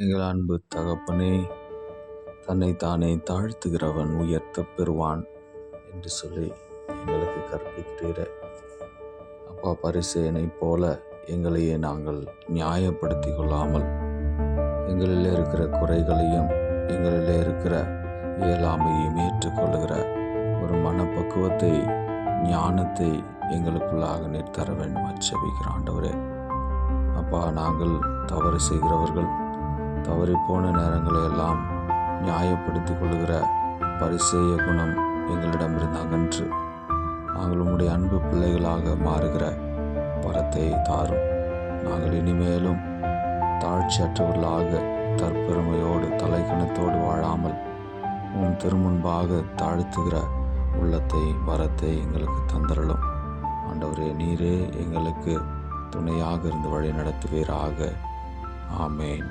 எங்கள் அன்பு தகப்பனே தன்னை தானே தாழ்த்துகிறவன் உயர்த்தப் பெறுவான் என்று சொல்லி எங்களுக்கு கற்பிக்கிறீர. அப்பா பரிசேனை போல எங்களையே நாங்கள் நியாயப்படுத்தி கொள்ளாமல் எங்களில் இருக்கிற குறைகளையும் எங்களில் இருக்கிற இயலாமையும் ஏற்றுக்கொள்ளுகிற ஒரு மனப்பக்குவத்தை ஞானத்தை எங்களுக்குள்ளாக நீர் தர வேண்டும் அச்சபிக்கிற ஆண்டவரே. அப்பா நாங்கள் தவறு செய்கிறவர்கள் தவறிப்போன நேரங்களை எல்லாம் நியாயப்படுத்தி கொள்கிற பரிசேய குணம் எங்களிடமிருந்து அகன்று நாங்கள் உம்முடைய அன்பு பிள்ளைகளாக மாறுகிற வரத்தை தாரும். நாங்கள் இனிமேலும் தாழ்ச்சியற்றவர்களாக தற்பெருமையோடு தலைக்கணத்தோடு வாழாமல் உன் திருமுன்பாக தாழ்த்துகிற உள்ளத்தை வரத்தை எங்களுக்கு தந்தரலும் ஆண்டவரே நீரே எங்களுக்கு துணையாக இருந்து வழி நடத்துவீராக ஆமேன்.